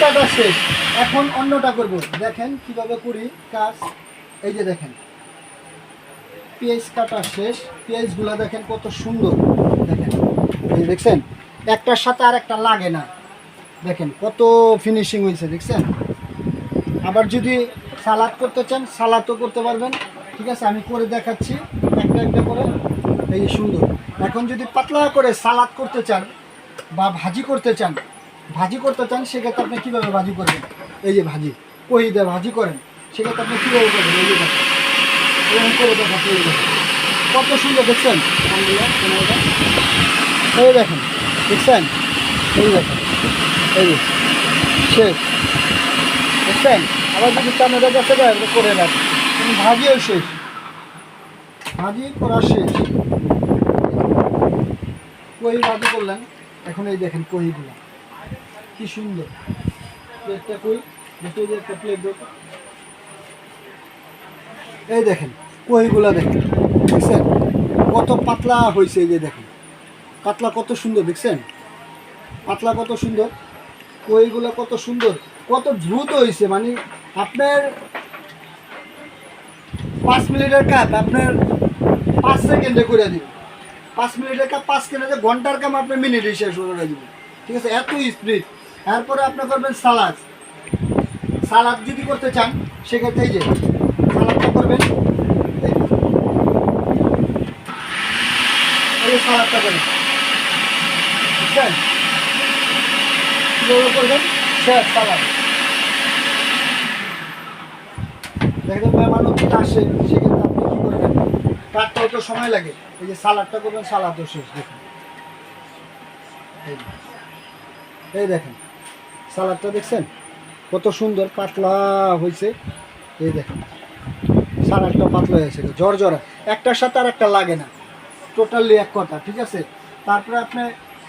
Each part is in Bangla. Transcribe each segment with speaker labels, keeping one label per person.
Speaker 1: কাটা শেষ। এখন অন্যটা করব। দেখেন কীভাবে করি কাজ। এই যে দেখেন। পেঁয়াজ কাটা শেষ। পেঁয়াজগুলো দেখেন কত সুন্দর। দেখেন। দেখছেন? একটার সাথে আর একটা লাগে না। দেখেন কত ফিনিশিং হয়েছে, দেখছেন? আবার যদি সালাদ করতে চান, সালাদও করতে পারবেন। ঠিক আছে, আমি করে দেখাচ্ছি। একটা একটা করে। এই সুন্দর। এখন যদি পাতলা করে সালাদ করতে চান বা ভাজি করতে চান, ভাজি করতে চান, সেক্ষেত্রে আপনি কীভাবে ভাজি করবেন? এই যে ভাজি কই দিয়ে ভাজি করেন, সেক্ষেত্রে আপনি কীভাবে করবেন? এই যে দেখেন করে দেখেন। কত সুন্দর, দেখছেন? এই দেখেন, দেখছেন? এই দেখেন, এই শেষ। বুঝছেন আবার যদি কাছে যায় করে রাখি তুমি ভাজিও শেষ। ভাজি করা শেষ। কহি ভাজি করলেন? এখন এই দেখেন কহিগুলো কি সুন্দর। প্লেটটা কই একটা প্লেট এই দেখেন কহিগুলো দেখেন। দেখছেন? কত পাতলা হয়েছে এই যে দেখেন। পাতলা কত সুন্দর, দেখছেন? পাতলা কত সুন্দর। কইগুলো কত সুন্দর। কত দ্রুত হয়েছে মানে আপনার পাঁচ মিনিটের কাপ আপনার পাঁচ সেকেন্ডে করে দিব। পাঁচ মিনিটের কাপ পাঁচ সেকেন্ডে ঘণ্টার কাম আপনার মিনিটে শেষ করে দিব ঠিক আছে? এত স্পিড এরপরে আপনি করবেন সালাদ। সালাদ যদি করতে চান, সেক্ষেত্রে এই যে সালাদটা করবেন। সালাদটা করেন বুঝছেন? করবেন? শেষ সালাদ। দেখবেন মেহমানও যদি আসে, সেক্ষেত্রে আপনি করবেন কাটতেও তো সময় লাগে। এই যে সালাদটা করবেন সালাদও শেষ, দেখুন। এই দেখেন। সালাদটা দেখছেন? কত সুন্দর পাতলা হয়েছে এই দেখেন। সালাদটা পাতলা হয়েছে জ্বর জ্বরা। একটার সাথে আর একটা লাগে না। টোটালি এক কথা, ঠিক আছে? তারপরে আপনি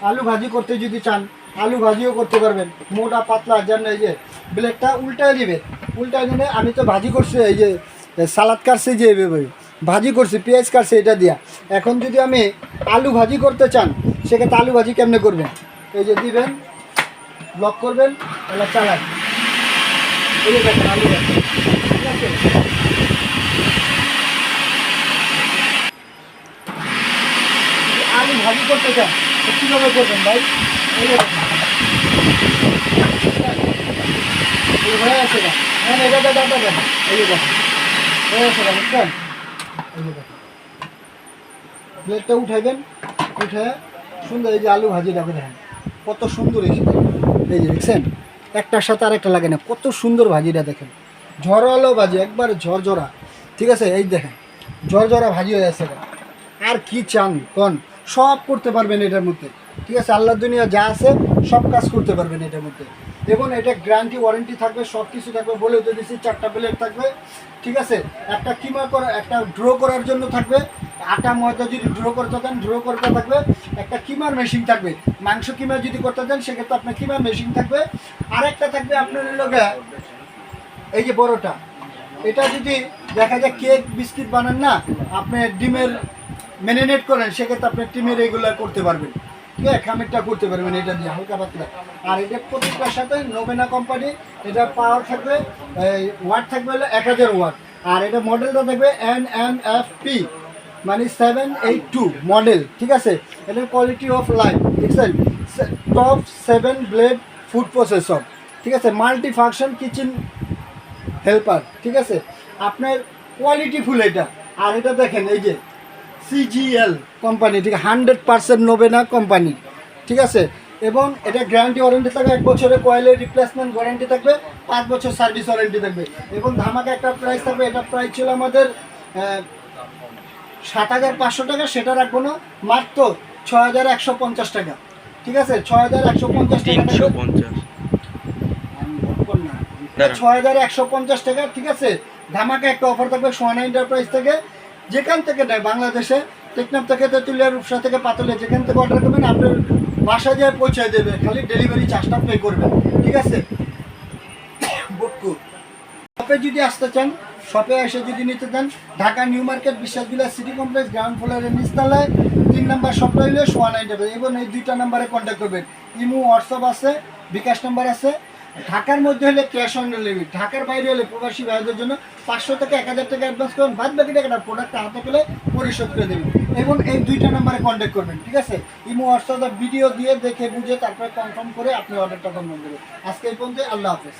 Speaker 1: আলু ভাজি করতে যদি চান, আলু ভাজিও করতে পারবেন। মোটা, পাতলা যেন এই যে ব্লেডটা উল্টায় দিবেন। উল্টায় দিলে আমি তো ভাজি করছি, এই যে সালাদ কাটছি যে এভাবে। ভাজি করছি, পেঁয়াজ কাটছি, এটা দিয়া। এখন যদি আমি আলু ভাজি করতে চান, সেক্ষেত্রে আলু ভাজি কেমনে করবেন? এই যে দিবেন ব্লক করবেন তাহলে চালান এই যে আলু ঠিক আছে? আলু ভাজি করতে চান কীভাবে করবেন ভাই? এই যে আছে না হ্যাঁ এটা দাদা দেখেন এই দেখেন। হয়ে আছে না প্লেটটা উঠাইবেন উঠে সুন্দর এই যে আলু ভাজিটা করে দেখেন, কত সুন্দর এসে এই যে দেখছেন, একটার সাথে আর একটা লাগে না, কত সুন্দর ভাজিটা দেখেন। ঝরালো ভাজি, একবার ঝরঝরা, ঠিক আছে? এই দেখেন, ঝরঝরা ভাজি হয়ে আছে আর কি চান, কোন? সব করতে পারবেন এটার মধ্যে, ঠিক আছে? আল্লাহ দুনিয়া যা আছে, সব কাজ করতে পারবেন এটার মধ্যে। এবং এটা গ্যারান্টি ওয়ারেন্টি থাকবে সব কিছু থাকবে, বলে তো দিচ্ছি চারটা প্লেট থাকবে, ঠিক আছে? একটা কিমা করা, একটা ড্র করার জন্য থাকবে, আটা, ময়দা যদি ড্র করতে দেন ড্র করতে থাকবে, একটা কিমার মেশিন থাকবে। মাংস কিমা যদি করতে দেন সেক্ষেত্রে আপনার কিমার মেশিন থাকবে। আর একটা থাকবে আপনার লোকে এই যে বড়টা, এটা যদি দেখা যায় কেক বিস্কিট বানান না, আপনি ডিমের ম্যারিনেট করেন, সেক্ষেত্রে আপনি ডিমের এগুলো করতে পারবেন। খামিরটা করতে পারবেন এটা দিয়ে, হালকা আর এটা প্রত্যেকটার সাথে নোবেনা কোম্পানি এটা পাওয়ার থাকবে থাকবে এক হাজার আর এটা মডেলটা এন এম এফ পি মানে সেভেন এইট টু মডেল ঠিক আছে? এটার quality of top seven blade food ঠিক আছে? মাল্টি ফাংশন কিচেন হেল্পার ঠিক আছে? আপনার কোয়ালিটি ফুল এটা। আর এটা দেখেন, এই যে সিজিএল কোম্পানি ঠিক আছে হান্ড্রেড পার্সেন্ট নোবেনা কোম্পানি ঠিক আছে এবং এটা গ্যারান্টি ওয়ারেন্টি থাকবে এক বছরের কয়েলের রিপ্লেসমেন্ট ওয়ারেন্টি থাকবে পাঁচ বছর সার্ভিস ওয়ারেন্টি থাকবে এবং ধামাকা একটা প্রাইস থাকবে এটা প্রাইস ছিল আমাদের সাত হাজার পাঁচশো টাকা সেটা রাখব না মাত্র ছ হাজার একশো পঞ্চাশ টাকা ঠিক আছে ছ হাজার একশো পঞ্চাশ টাকা। ছয় হাজার একশো পঞ্চাশ টাকা ঠিক আছে ধামাকা একটা অফার থাকবে সোহানা এন্টারপ্রাইজ থেকে যেখান থেকে নেয় বাংলাদেশে, টেকনাফ থেকে তেঁতুলিয়া, রূপসা থেকে পাতলে, যেখান থেকে অর্ডার করবেন, আপনার বাসা যায় পৌঁছে দেবে, খালি ডেলিভারি চার্জটা পে করবেন ঠিক আছে? শপে যদি আসতে চান শপে এসে যদি নিতে চান, ঢাকা নিউ মার্কেট বিশ্বাস বিলাস সিটি কমপ্লেক্স গ্রাউন্ড ফ্লোরের নিচতলায়, তিন নাম্বার সবটা হইলে সোয়া নাইন এবং এই দুইটা নাম্বারে কন্ট্যাক্ট করবেন। ইমো হোয়াটসঅ্যাপ আছে, বিকাশ নাম্বার আছে। ঢাকার মধ্যে হলে ক্যাশ অন ডেলিভারি ঢাকার বাইরে হলে প্রবাসী ভাইদের জন্য পাঁচশো থেকে এক হাজার টাকা অ্যাডভান্স করবেন বাদ বাকি টাকাটা প্রোডাক্টটা হাতে পেলে পরিশোধ করে দেবেন। এবং এই দুইটা নাম্বারে কন্ট্যাক্ট করবেন, ঠিক আছে? ইমো, হোয়াটসঅ্যাপ ভিডিও দিয়ে দেখে বুঝে তারপরে কনফার্ম করে আপনি অর্ডারটা কনফার্ম দেবেন আজকে এই পর্যন্ত আল্লাহ হাফেজ।